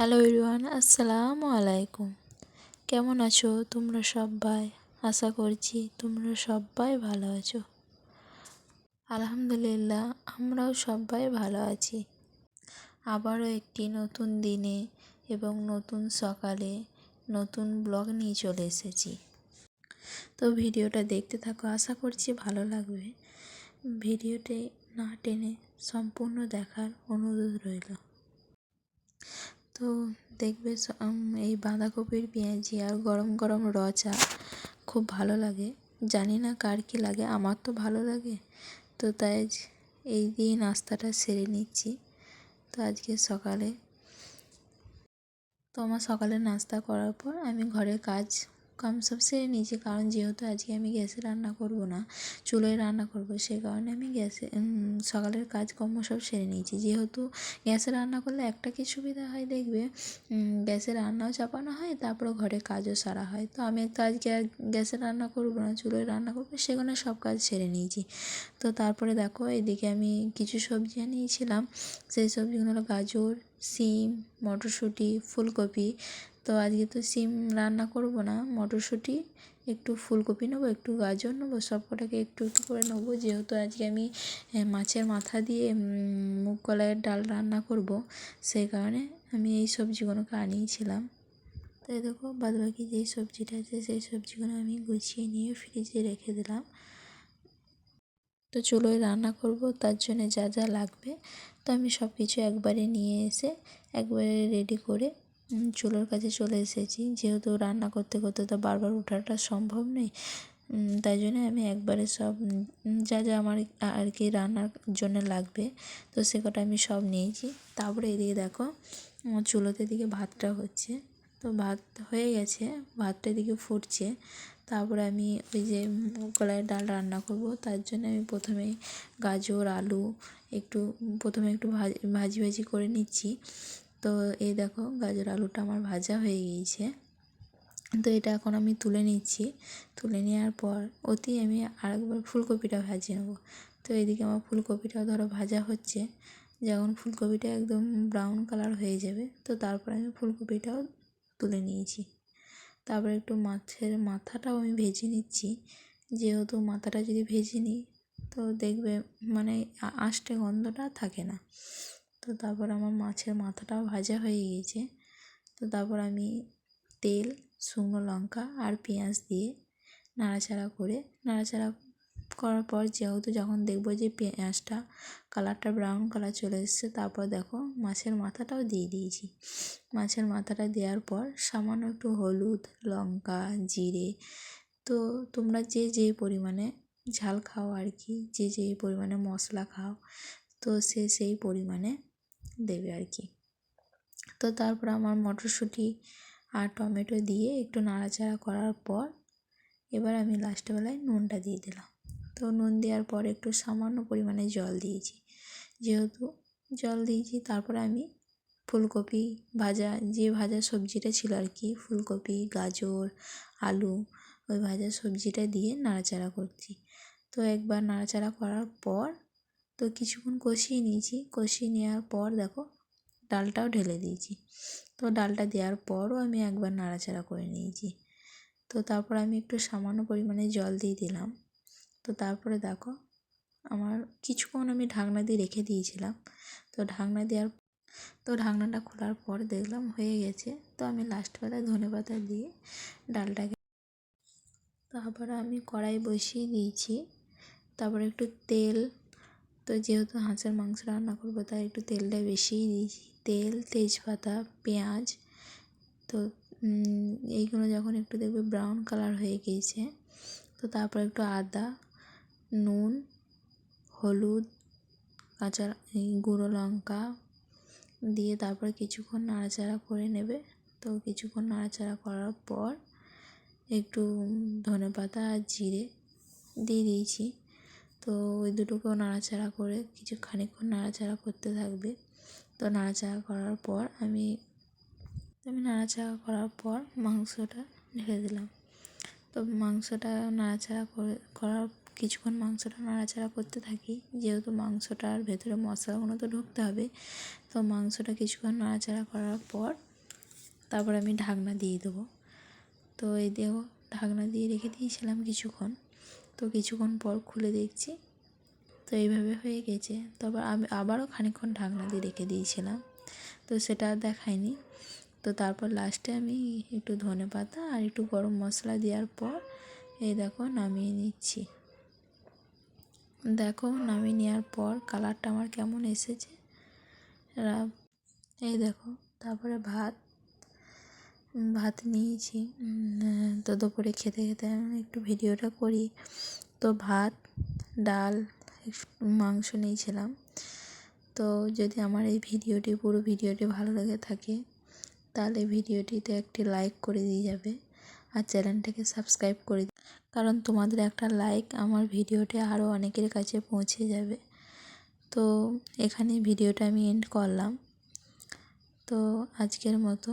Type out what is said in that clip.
Hello everyone আসসালামু আলাইকুম কেমন আছো তোমরা সবাই? আশা করছি তোমরা সবাই ভালো আছো। আলহামদুলিল্লাহ, আমরাও সবাই ভালো আছি। আবারও একটি নতুন দিনে এবং নতুন সকালে নতুন ব্লগ নিয়ে চলে এসেছি। তো ভিডিওটা দেখতে থাকো, আশা করছি ভালো লাগবে। ভিডিওটি না টেনে সম্পূর্ণ দেখার অনুরোধ রইল। তো দেখবে এই বাঁধাকপির পেঁয়াজি আর গরম গরম রচা খুব ভালো লাগে। জানি না কার কী লাগে, আমার তো ভালো লাগে। তো তাই এই দিয়ে নাস্তাটা সেরে নিচ্ছি। তো আজকে সকালে, তো আমার সকালে নাস্তা করার পর আমি ঘরের কাজ কাম। সব সেরে নিয়েছি কারণ যেহেতু আজকে আমি গ্যাসে রান্না করব না, চুলোয় রান্না করব, সে কারণে আমি গ্যাসে সকালের কাজকর্ম সব সেরে নিয়েছি। যেহেতু গ্যাসে রান্না করলে একটা কি সুবিধা হয় দেখবে? গ্যাসে রান্নাও চাপানো হয় তারপরে ঘরে কাজও সারা হয়। তো আমি তো আজকে আর গ্যাসে রান্না করব না, চুলোয় রান্না করব সেখানে সব কাজ সেরে নিয়েছি। তো তারপরে দেখো, এদিকে আমি কিছু সবজি আনিয়েছিলাম। সেই সবজিগুলো গাজর, সিম, মটরশুঁটি, ফুলকপি তো আজকে তো সিম রান্না করব না, মটরশুঁটি, একটু ফুলকপি নেব, একটু গাজর নেব সব কটাকে একটু একটু করে নেব। যেহেতু আজকে আমি মাছের মাথা দিয়ে মুগ কলাইয়ের ডাল রান্না করব, সেই কারণে আমি এই সবজিগুলোকে আনিয়েছিলাম। তাই দেখো, বাদবাকি যেই সবজিটা আছে, সেই সবজিগুলো আমি গুছিয়ে নিয়ে ফ্রিজে রেখে দিলাম। তো চুলোয় রান্না করব, তার জন্য যা যা লাগবে। তো আমি সব কিছু একবারে নিয়ে এসে, একবারে রেডি করে চুলোর কাছে চলে এসেছি। যেহেতু রান্না করতে করতে তো বারবার ওঠাটা সম্ভব নেই তাই জন্য আমি একবারে সব যা যা আমার আর কি রান্নার জন্য লাগবে, তো সে কটা আমি সব নিয়েছি। তারপরে এদিকে দেখো, আমার চুলোতে দিকে ভাতটা হচ্ছে। তো ভাত হয়ে গেছে, ভাতটা এদিকে ফুটছে। তারপরে আমি ওই যে কলাইয়ের ডাল রান্না করব। তার জন্য আমি প্রথমে গাজর, আলু, একটু, প্রথমে একটু ভাজি ভাজি ভাজি করে নিচ্ছি। তো এই দেখো গাজর আলুটা আমার ভাজা হয়ে গিয়েছে। তো এটা এখন আমি তুলে নিচ্ছি। তুলে নেওয়ার পর অতি আমি আরেকবার ফুলকপিটা ভাজিয়ে নেব। তো এদিকে আমার ফুলকপিটাও ধরো ভাজা হচ্ছে। যখন ফুলকপিটা একদম ব্রাউন কালার হয়ে যাবে, তো তারপর আমি ফুলকপিটাও তুলে নিয়েছি। তারপরে একটু মাছের মাথাটাও আমি ভেজে নিচ্ছি। যেহেতু মাথাটা যদি ভেজে নিই, তো দেখবে মানে আষ্টে গন্ধটা থাকে না। তো তারপর আমার মাছের মাথাটাও ভাজা হয়ে গিয়েছে। তো তারপর আমি তেল, শুকনো লঙ্কা আর পেঁয়াজ দিয়ে নাড়াচাড়া করে, নাড়াচাড়া করার পর যেহেতু যখন দেখব যে পেঁয়াজটা কালারটা ব্রাউন কালার চলে এসছে, তারপর দেখো মাছের মাথাটাও দিয়ে দিয়েছি। মাছের মাথাটা দেওয়ার পর সামান্য একটু হলুদ, লঙ্কা, জিরে, তো তোমরা যে যে পরিমাণে ঝাল খাও আর কি, যে যে পরিমাণে মশলা খাও, তো সে সেই পরিমাণে দেবে আর কি। তো তারপর আমার মটরশুঁটি আর টমেটো দিয়ে একটু নাড়াচাড়া করার পর এবার আমি লাস্টবেলায় নুনটা দিয়ে দিলাম। তো নুন দেওয়ার পর একটু সামান্য পরিমাণে জল দিয়েছি। যেহেতু জল দিয়েছি, তারপরে আমি ফুলকপি ভাজা, যে ভাজা সবজিটা ছিল আর কি, ফুলকপি, গাজর, আলু, ওই ভাজা সবজিটা দিয়ে নাড়াচাড়া করছি। তো একবার নাড়াচাড়া করার পর তো কিছুক্ষণ কষিয়ে নিয়েছি। কষিয়ে নেওয়ার পর দেখো, ডালটাও ঢেলে দিয়েছি। তো ডালটা দেওয়ার পরও আমি একবার নাড়াচাড়া করে নিয়েছি। তো তারপর আমি একটু সামান্য পরিমাণে জল দিয়ে দিলাম। তো তারপরে দেখো, আমার কিছুক্ষণ আমি ঢাকনা দিয়ে রেখে দিয়েছিলাম। তো ঢাকনা দেওয়ার, তো ঢাকনাটা খোলার পর দেখলাম হয়ে গেছে। তো আমি লাস্টবেলায় ধনে পাতা দিয়ে ডালটাকে, তারপরে আমি কড়াই বসিয়ে দিয়েছি তারপরে একটু তেল তো যেহেতু হাঁসের মাংস রান্না করব, তাই একটু তেলটা বেশিই দিয়েছি তেল, তেজপাতা, পেঁয়াজ, তো এইগুলো যখন একটু দেখবে ব্রাউন কালার হয়ে গিয়েছে, তো তারপর একটু আদা, নুন, হলুদ, কাঁচা গুঁড়ো লঙ্কা দিয়ে তারপর কিছুক্ষণ নাড়াচাড়া করে নেবে। তো কিছুক্ষণ নাড়াচাড়া করার পর একটু ধনে পাতা আর জিরে দিয়ে দিয়েছি। তো ওই দুটোকেও নাড়াচাড়া করে কিছু খানিকক্ষণ নাড়াচাড়া করতে থাকবে। তো নাড়াচাড়া করার পর আমি আমি নাড়াচাড়া করার পর মাংসটা ঢেলে দিলাম। তো মাংসটা নাড়াচাড়া করে, করার কিছুক্ষণ মাংসটা নাড়াচাড়া করতে থাকি। যেহেতু মাংসটার ভেতরে মশলাগুলো তো ঢুকতে হবে, তো মাংসটা কিছুক্ষণ নাড়াচাড়া করার পর তারপর আমি ঢাকনা দিয়ে দেবো। তো এই দেখো, ঢাকনা দিয়ে রেখে দিয়েছিলাম কিছুক্ষণ। তো কিছুক্ষণ পর খুলে দেখছি। তো এইভাবে হয়ে গেছে। তারপর আমি আবারও খানিকক্ষণ ঢাকনা দিয়ে রেখে দিয়েছিলাম। তো সেটা আর দেখায়নি। তো তারপর লাস্টে আমি একটু ধনে পাতা আর একটু গরম মশলা দেওয়ার পর এই দেখো নামিয়ে নিচ্ছি। দেখো নামিয়ে নেওয়ার পর কালারটা আমার কেমন এসেছে। এই দেখো। তারপরে ভাত ভাত নিয়েছি। তো দুপুরে খেতে খেতে আমি একটু ভিডিওটা করি। তো ভাত, ডাল মাংস নিয়েছিলাম। তো যদি আমার এই ভিডিওটি, পুরো ভিডিওটি ভালো লেগে থাকে, তাহলে ভিডিওটিতে একটি লাইক করে দিয়ে যাবে আর চ্যানেলটাকে সাবস্ক্রাইব করে কারণ তোমাদের একটা লাইক আমার ভিডিওটি আরও অনেকের কাছে পৌঁছে যাবে। তো এখানে ভিডিওটা আমি এন্ড করলাম। তো আজকের মতো।